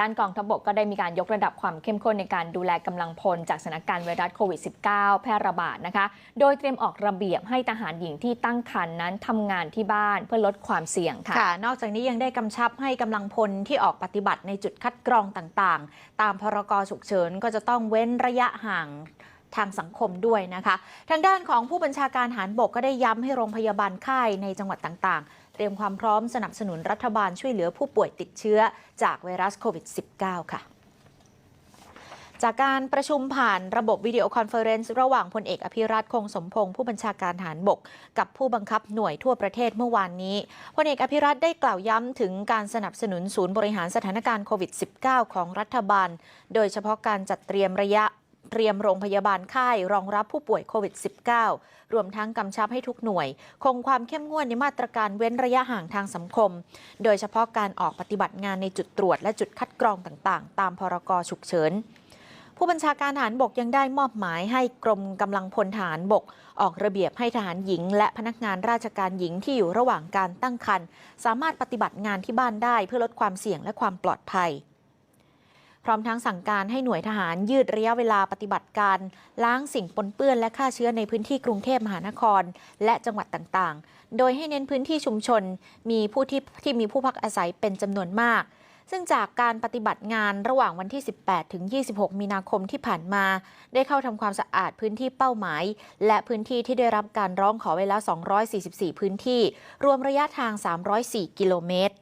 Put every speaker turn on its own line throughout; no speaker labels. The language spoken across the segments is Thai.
ด้านกองทัพบกก็ได้มีการยกระดับความเข้มข้นในการดูแลกำลังพลจากสถานการณ์ไวรัสโควิด -19 แพร่ระบาดนะคะ โดยเตรียมออกระเบียบให้ทหารหญิงที่ตั้งครรภ์นั้นทำงานที่บ้านเพื่อลดความเสี่ยงค่ะ
คะนอกจากนี้ยังได้กำชับให้กำลังพลที่ออกปฏิบัติในจุดคัดกรองต่างๆ ตามพรกฉุกเฉินก็จะต้องเว้นระยะห่างทางสังคมด้วยนะคะ ทางด้านของผู้บัญชาการทหารบกก็ได้ย้ำให้โรงพยาบาลค่ายในจังหวัดต่างๆ รียมความพร้อมสนับสนุนรัฐบาลช่วยเหลือผู้ป่วยติดเชื้อจากไวรัสโควิด -19 ค่ะจากการประชุมผ่านระบบวิดีโอคอนเฟอเรนซ์ระหว่างพลเอกอภิรัตคงสมพงศ์ผู้บัญชาการทหารบก กับผู้บังคับหน่วยทั่วประเทศเมื่อวานนี้พลเอกอภิรัตได้กล่าวย้ำถึงการสนับสนุนศูนย์บริหารสถานการณ์โควิด -19 ของรัฐบาล โดยเฉพาะการจัดเตรียมระยะ เตรียมโรงพยาบาลค่ายรองรับผู้ป่วยโควิด -19 รวมทั้งกำชับให้ทุกหน่วย คงความเข้มงวดในมาตรการเว้นระยะห่างทางสังคม โดยเฉพาะการออกปฏิบัติงานในจุดตรวจและจุดคัดกรองต่างๆ ตามพรกฉุกเฉินผู้บัญชาการทหารบกยังได้มอบหมายให้กรมกำลังพลทหารบก ออกระเบียบให้ทหารหญิง และพนักงานราชการหญิงที่อยู่ระหว่างการตั้งครรภ์สามารถปฏิบัติงานที่บ้านได้เพื่อลดความเสี่ยงและความปลอดภัย พร้อมทั้งสั่งการให้หน่วยทหารยืดระยะเวลาปฏิบัติการ ล้างสิ่งปนเปื้อนและฆ่าเชื้อในพื้นที่กรุงเทพมหานคร และจังหวัดต่างๆ โดยให้เน้นพื้นที่ชุมชน มีผู้ที่ที่มีผู้พักอาศัยเป็นจำนวนมาก ซึ่งจากการปฏิบัติงานระหว่างวันที่ 18 ถึง 26 มีนาคมที่ผ่านมา ได้เข้าทำความสะอาดพื้นที่เป้าหมาย และพื้นที่ที่ได้รับการร้องขอไว้แล้ว 244 พื้นที่ รวมระยะทาง 304 กิโลเมตร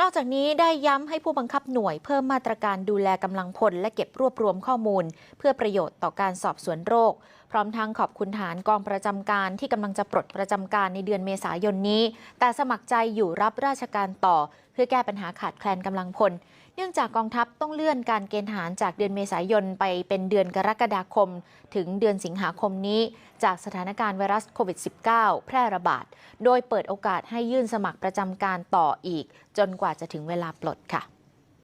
นอกจากนี้ได้ย้ำให้ผู้บังคับหน่วยเพิ่มมาตรการดูแลกำลังพลและเก็บรวบรวมข้อมูล เพื่อประโยชน์ต่อการสอบสวนโรค พร้อมทั้งขอบคุณฐานกองประจำการที่กำลังจะปลดประจำการในเดือนเมษายนนี้ แต่สมัครใจอยู่รับราชการต่อ เพื่อแก้ปัญหาขาดแคลนกำลังพล เนื่องจากกองทัพต้องเลื่อนการเกณฑ์ทหารจากเดือนเมษายนไปเป็นเดือนกรกฎาคม ถึงเดือนสิงหาคมนี้ จากสถานการณ์ไวรัสโควิด -19 แพร่ระบาด โดยเปิดโอกาสให้ยื่นสมัครประจำการต่ออีก จนกว่าจะถึงเวลาปลดค่ะ